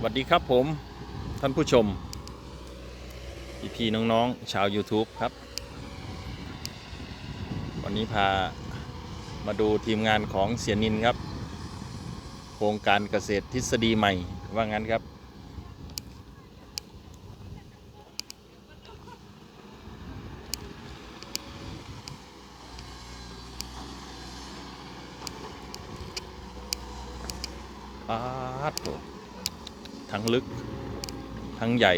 สวัสดีครับผมท่านผู้ชมพี่พี่ๆน้องๆ ชาว YouTube ครับ วันนี้พามาดูทีมงานของเสียนินครับ โครงการเกษตรทฤษฎีใหม่ว่างั้นครับ ปาดโถ ทั้งลึก ทั้งใหญ่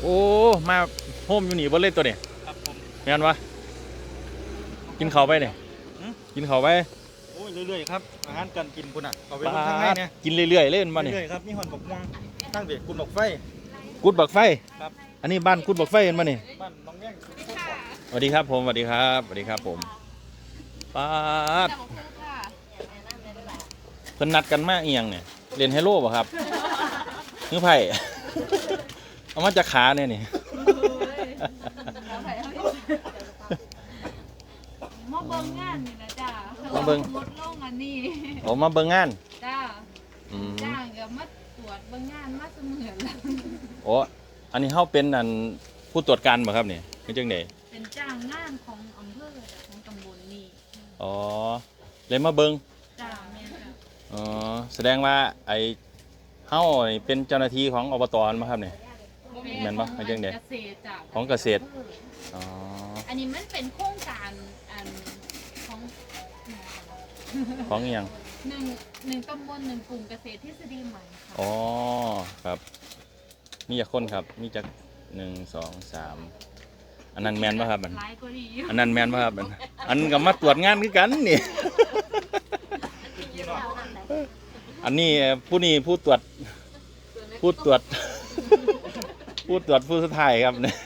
โอ้ มาโฮมอยู่นี่บ่เล่นตัวเนี่ยครับผมแม่นวะกินเขาวไปเนี่ยหืมกินเขาวไปโอ้ยเรื่อยๆครับอาหารการกินคุณอะเอาไปปลงทางในาดเนี่ยกินเรื่อยๆเล่นมาเนี่ยเรื่อยๆครับมีหอนบกม่วงตั้งเบียดกุนบกไฟกุดบักไฟครับอันนี้บ้านกุดบักไฟเห็นมาเนี่ยบ้านน้องแย่งสวัสดีครับผมสวัสดีครับสวัสดีครับผม ปาดเพิ่นนัดกันมาเอียงเนี่ยเรียนไฮโลป่ะครับนึกไผ่เอามาจากขาเนี่ยนี่มาเบิ่งงานนี่นะจ้ามาเบิ่งลดลงอันนี้ผมมาเบิ่งงานจ้าอืมจ้างก็มาตรวจเบิ่งงานมาเสมือนแล้วโอ้อันนี้เฮาเป็นอันผู้ตรวจการบ่ครับนี่คือจังได๋เป็นจ้างงานของอำเภอ อ๋อเลยมาเบิ่งจ้าแม่นจ้ะอ๋อแสดงว่าไอ้เฮานี่เป็นเจ้าหน้าที่ของอบตมาครับนี่แม่นบ่ของเป็นจังใด เกษตรจ้ะของเกษตรอ๋ออันนี้มันเป็นโครงการอันของของอีหยังหนึ่งหนึ่งตำบลหนึ่งกลุ่มเกษตรทฤษฎีใหม่ค่ะอ๋อครับ มีจักคนครับ มีจักหนึ่งสองสาม อันนั้นแมนป่ะครับอันหลายก็ดีอยู่อันนั้นแมนป่ะครับอันอันก็มาตรวจงานคือกันนี่ อันนี้ผู้นี้ผู้ตรวจผู้ตรวจผู้ตรวจผู้สุดท้ายครับเนี่ย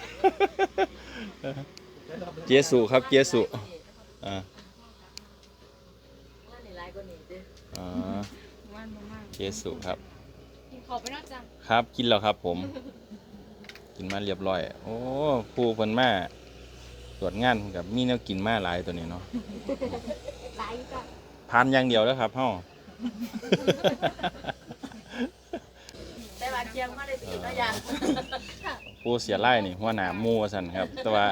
เจสุครับเจสุอ่าอ่าวันบ่มากเจสุครับขอไปนอกจ้ะครับกินแล้วครับผม กินมาเรียบร้อย โอ้ผู้เพิ่นมาตรวจงานกับมีแนวกินมาหลายตัวนี้เนาะหลายจ้ะทานอย่างเดียวแล้วครับเฮาแต่ว่าเจียงมาได้ปีละอย่างผู้เสียไล่นี่หัวหน้าหมู่ว่าซั่นครับ แต่ว่า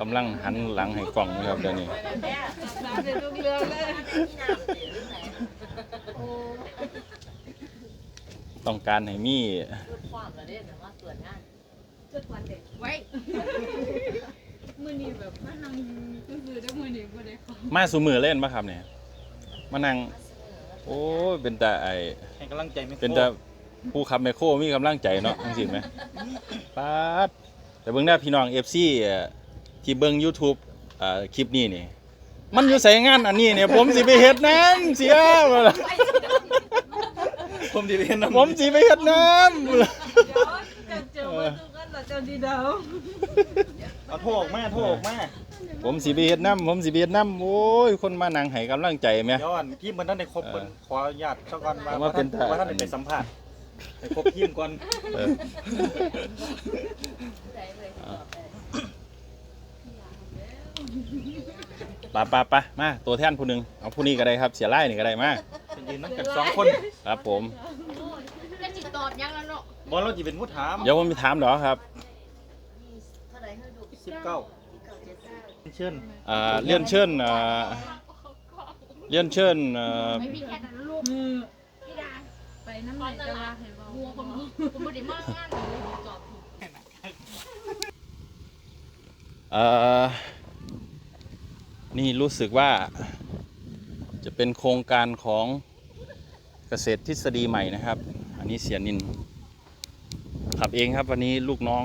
กำลังหันหลังให้กล่องอยู่ครับเดี๋ยวนี้แม่น้ำเป็นลูกเรือเลยที่น้ำเสียหรือไงโอ้ต้องการให้มี จุดวันเด็กไว้ มือนี้แบบมานั่งซื้อๆได้มือนี้บ่ได้ของมาสู่มือเล่นบ่ครับเนี่ยมานั่งโอ้ยเป็นแต่ไอให้กำลังใจไม่เป็นแต่ผู้ขับแมคโครมีกำลังใจเนาะจังซี่ไหมป๊าดแต่เบิ่งได้พี่น้อง FC เอ่อที่เบิ่ง YouTube อ่าคลิปนี้นี่ มันอยู่ใส่งานอันนี้เนี่ยผมสิไปเฮ็ดน้ำเสียบ่ล่ะผมดีเป็นน้ำผมสิไปเฮ็ดน้ำเดี๋ยวจะเจอว่าตุกันละ เจ้าดีดาวเอาโทษออกมาโทษออกมาผมสิไปเฮ็ดน้ำผมสิไปเฮ็ดน้ำโอ้ยคนมานั่งให้กำลังใจแหม ย้อนทีมมันท่านได้ครบเออเพิ่นขออนุญาตสักก่อนว่าผมว่าเป็นว่าท่านได้ไปสัมภาษณ์ให้ครบทีมก่อนเออใจเลยปะปะปะมาตัวแทนผู้หนึงเอาผู้นี้ก็ได้ครับเสียไล่นี่ก็ได้มาจะยืนนั่งกันสองคนครับผม จะจิตตอบยังแล้วเนาะบอลเราจะเป็นผู้ถามเดี๋ยวผมมีถามดอกครับ เท่าไหร่ให้ดู สิบเก้าเชิญอ่าเลื่อนเชิญอ่าเลื่อนเชิญอ่าไม่มีแค่นั้นลูกพี่ดาไปน้ำไหนจะว่าให้เว้าบัวผมผมบ่ได้มางานเลยจอบถูกเอ่อนี่รู้สึกว่าจะเป็นโครงการของเกษตรทฤษฎีใหม่นะครับ อันนี้เสียนินขับเองครับวันนี้ลูกน้อง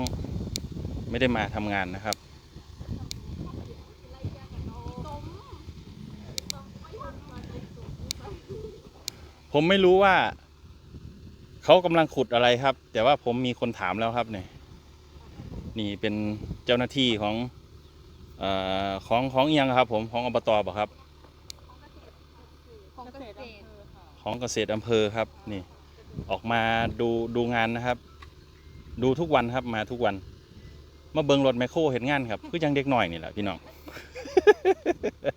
ไม่ได้มาทำงานนะครับ ผมไม่รู้ว่า เขากำลังขุดอะไรครับ แต่ว่าผมมีคนถามแล้วครับเนี่ยนี่เป็นเจ้าหน้าที่ของเออของของเอียงครับผมของอบตบ่ครับ ของเกษตรของเกษตรอำเภอครับนี่ ออกมาดูดูงานนะครับ ดูทุกวันครับมาทุกวัน มาเบิ่งรถแมคโครเห็นงานครับ คือจังเด็กหน่อยนี่แหละพี่น้อง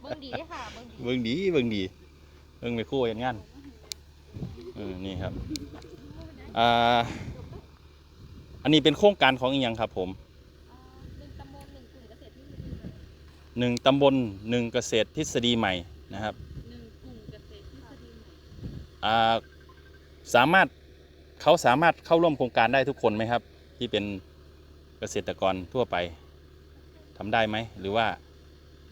เบิ่งดีค่ะเบิ่งดีเบิ่งดีเบิ่งดีเบิ่งแมคโครเห็นงานเออนี่ครับอ่าอันนี้เป็นโครงการของอีหยังครับผมหนึ่งตำบลหนึ่งกลุ่มเกษตรทฤษฎีหนึ่งตำบลหนึ่งเกษตรทฤษฎีใหม่นะครับหนึ่งกลุ่มเกษตรทฤษฎีใหม่อ่าสามารถเขาสามารถเข้าร่วมโครงการได้ทุกคนไหมครับ ที่เป็น เกษตรกรทั่วไปทำได้ไหม หรือว่า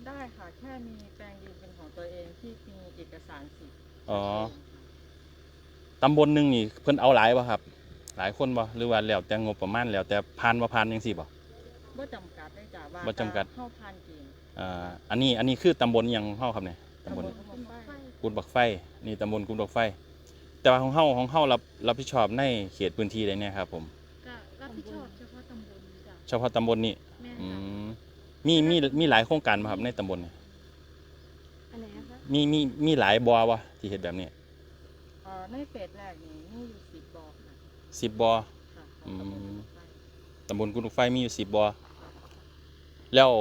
ได้ค่ะ แค่มีแปลงดินเป็นของตัวเองที่มีเอกสารสิทธิ์อ๋อ ตำบลหนึ่งนี่เพิ่นเอาหลายป่ะครับ หลายคนบ่หรือว่าแล้วแต่งบประมาณแล้วแต่พานว่าพานยังสี่บ่บ่จำกัดได้จ้ะว่าบ่จำกัด เข้าพันเกณฑ์อ่าอันนี้อันนี้คือตำบลหยังเฮาครับเนี่ยตำบลตำบลไฟกุดบักไฟ นี่ตำบลกุดบักไฟ แต่ว่าของเฮาของเฮารับรับผิดชอบในเขตพื้นที่ใดเนี่ยครับผมก็ รับผิดชอบเฉพาะตำบลจ้ะเฉพาะตำบลนี้แม่อืค่ะมมีมีมีหลายโครงการบ่ครับในตำบลเนี่ยอันไหนนะคะมีมีมีหลายบ่วะที่เฮ็ดแบบนี้เอ่อในเฟสแรกนี่มีอยู่สิบบ่อค่ะ10บ่ค่ะอืมของตำบลไฟตำบลกุดบักไฟมีอยู่10บ่แล้ว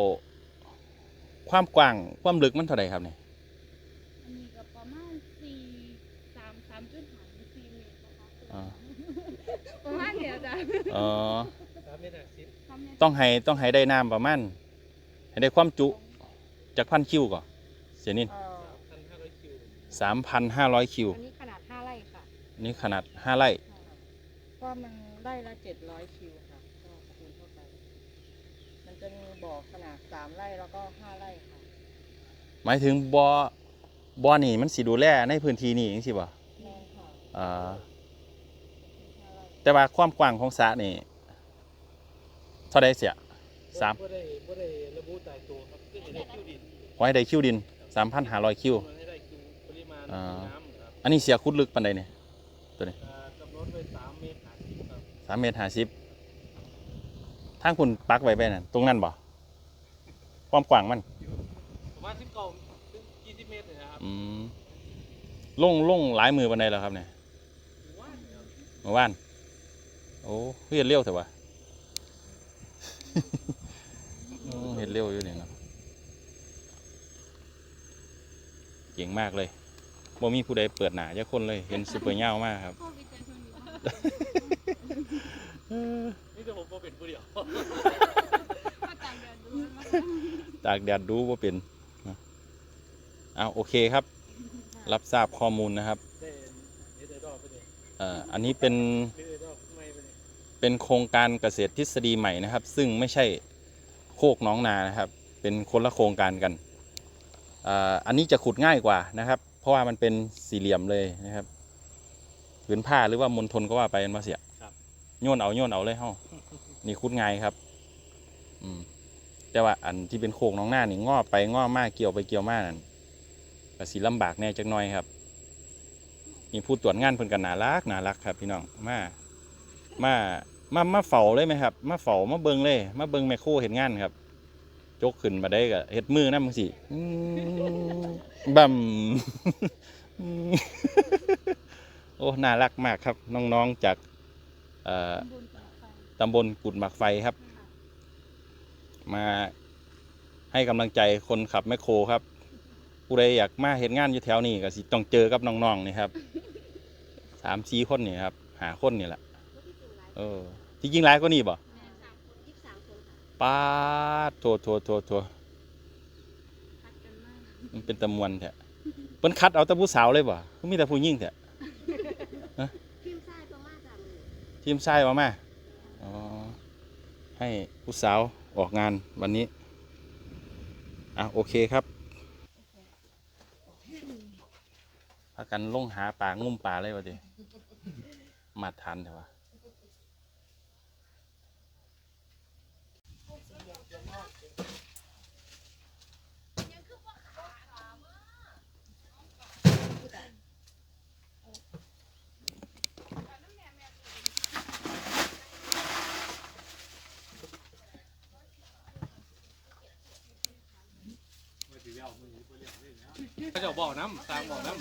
ความกว้างความลึกมันเท่าใดครับเนี่ยอันนี้ก็ประมาณสี่สามสามจุดห้าถึงสี่เม ตรนะคะอ่าประมาณเนี้ยจ้ะอ๋อสามเมตรห้าสิบทำเนี่ยต้องให้ต้องให้ได้น้ำประมาณให้ได้ความจุจากพันคิวก่อนเสียนินเอ่อพันห้าร้อยคิวสามพันห้าร้อยคิวอันนี้ขนาดห้าไร่ค่ะนี่ขนาดห้าไร่ว่ามันได้ละเจ็ดร้อยคิวค่ะก็คูณเข้าไปมันจะมีบ่อขนาดสามไร่แล้วก็ห้าไร่ค่ะ หมายถึงบอบอนี่มันสิดูแลในพื้นที่นี่จังสิบ่แม่นค่ะอ่าห้าไร่ แต่ว่าความกว้างของสระนี่เท่าใดเสียสาม บ่ได้บ่ได้ระบุตายตัวครับก็จะได้คิวดินไว้ได้คิวดินสามพันห้าร้อยคิว มันให้ได้คิวปริมาณอ่า น้ำครับอันนี้เสียคุดลึกปันใดเนี่ย อ่ากำหนดไว้สามเมตรห้าสิบครับสามเมตรห้าสิบทางคุณปักไว้ไปนั่นตรงนั้นบ่ความกว้างมัน ประมาณสิบเก้าถึงยี่สิบเมตรเลยนะครับอืมลงลงหลายมือปันใดแล้วครับเนี่ยว่านครับเมื่อวาน โอ้เฮ็ดเร็วเถอะวะโอ้เฮ็ดเร็วอยู่นี่เนาะเก่งมากเลยบ่มีผู้ใดเปิดหน้าจักคนเลย เห็นซุปเปอร์เง่ามากครับข้อวิจัยช่วงนี้นี่จะผมก็เป็นผู้เดียวมาต่างเดือนดูมาตากแดดดูว่าเป็นนะเอาโอเคครับ รับทราบข้อมูลนะครับได้เฮ็ดไอดอลไปเลยเอ่ออันนี้เป็น เลยเป็นโครงการเกษตรทฤษฎีใหม่นะครับ ซึ่งไม่ใช่โคกหน้องนานะครับ เป็นคนละโครงการกันอ่าอันนี้จะขุดง่ายกว่านะครับ เพราะว่ามันเป็นสี่เหลี่ยมเลยนะครับผืนผ้าหรือว่ามณฑลก็ว่าไปมันมาเสียโยนเอาโยนเอาเลยเฮ้านี่ขุดง่ายครับ อืมแต่ว่าอันที่เป็นโคกหน้องหน้านี่งอไปงอมากเกี่ยวไปเกี่ยวมานั่นก็สีลำบากแน่จักหน่อยครับนี่ผู้ตรวจงานเพิ่นกันน่ารักน่ารักครับ พี่น้องมา มามามาเฝ้าเลยไหมครับ มาเฝ้ามาเบิงเลย มาเบิงแมคโครเห็นงานครับจกขึ้นมาได้ก็เฮ็ดมือนะมึงสิอื้อบัมอื้อโอ้น่ารักมากครับ น้องๆจากเอ่อตำบลต่างไฟตำบลกุดหมักไฟครับ มาให้กำลังใจคนขับแมคโครครับผู้ใดอยากมาเห็นงานอยู่แถวนี้ก็สิต้องเจอกับน้องๆนี่ครับสามสี่คนนี่ครับหาคนนี่แหละ เออที่จริงหลายก็นี่บ่แม่สามคนยี่สิบสามคนค่ะป้าดโทโทโทโทคัดกันมากมันเป็นตะมวนแท้เพิ่นคัดเอาแต่ผู้สาวเลยบ่คือมีแต่ผู้หญิงแท้พิมพ์ทรายประมาณสามหมื่นทีมชายมามาอ๋อให้ผู้สาวออกงานวันนี้ อะโอเคครับพากันลงหาปลางุ่มปลาเลยวะดิมาทันเถอะวะ เขาจะบอกน้ำตามบอกน้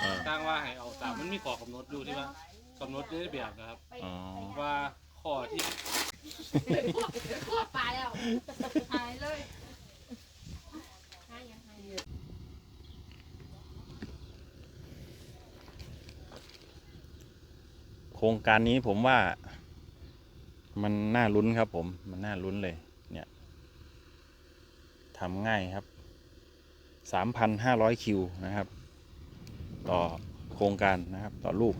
เออำตามว่าให้เอาตามมันมีข้อกำหนดอยู่ที่ว่ากำหนดในแบบนะครับ อ๋อว่าข้อที่ขวบปลาแล้วหายเลยหายยังหายโครงการนี้ผมว่า มันน่าลุ้นครับผม มันน่าลุ้นเลย เนี่ยทำง่ายครับ 3,500 คิวนะครับ ต่อโครงการนะครับต่อลูก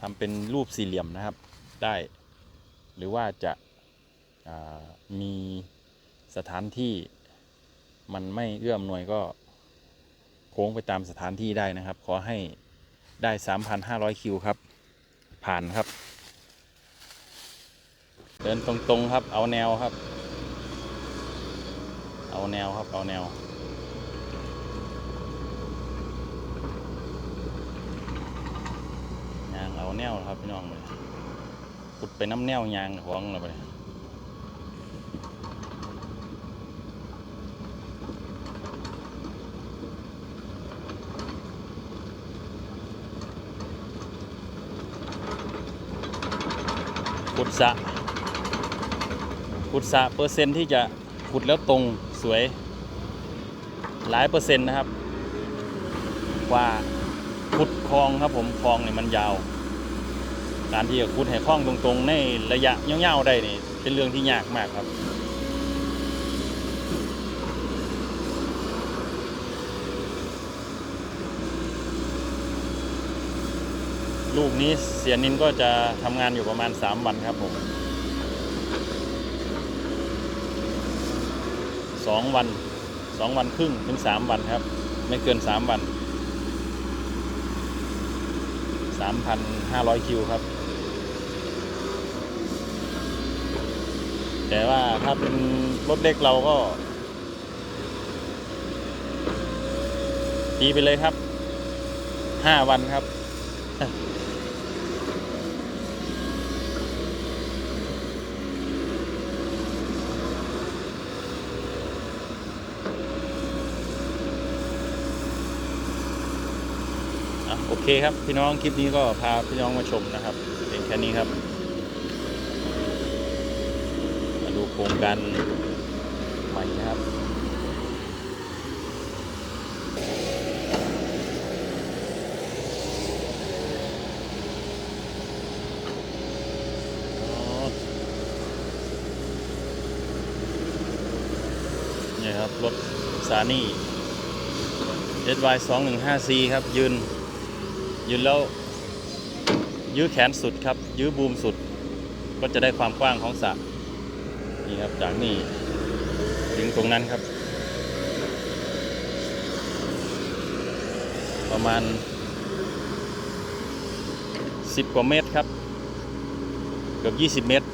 ทำเป็นรูปสี่เหลี่ยมนะครับได้ หรือว่าจะามีสถานที่มันไม่เอื้อมหน่วยก็โค้งไปตามสถานที่ได้นะครับ ขอให้ได้ 3,500 คิวครับ ผ่านครับ เดินตรงๆครับ เอาแนวครับ เอาแนวครับ เอาแนว ยางเอาแนวครับพี่น้องเลยขุดไปน้ำแนวยางของเราไปขุดสะ ขุดสะเปอร์เซ็นที่จะขุดแล้วตรงสวย หลายเปอร์เซ็นต์นะครับ กว่าขุดคลองครับผมคลองเนี่ยมันยาว การที่จะขุดให้คลองตรงๆ ในระยะยาวๆได้นี่เป็นเรื่องที่ยากมากครับลูกนี้เสียนินก็จะทำงานอยู่ประมาณ 3 วันครับ ผมสองวันสองวันครึ่งถึง 3 วันครับ ไม่เกิน 3 วัน 3,500 คิวครับ แต่ว่าถ้าเป็นรถเล็กเราก็ตีไปเลยครับ 5 วันครับ โอเคครับพี่น้องคลิปนี้ก็พาพี่น้องมาชมนะครับเพียงแค่นี้ครับ มาดูโครงการใหม่นะครับนี่ครับ รถซานี่ SY 2 1 5 C ครับ ยืน ยืนแล้วยื้อแขนสุดครับ ยื้อบูมสุด ก็จะได้ความกว้างของสระนี่ครับจากนี่ถึงตรงนั้นครับ ประมาณ 10 กว่าเมตรครับ เกือบ 20 เมตร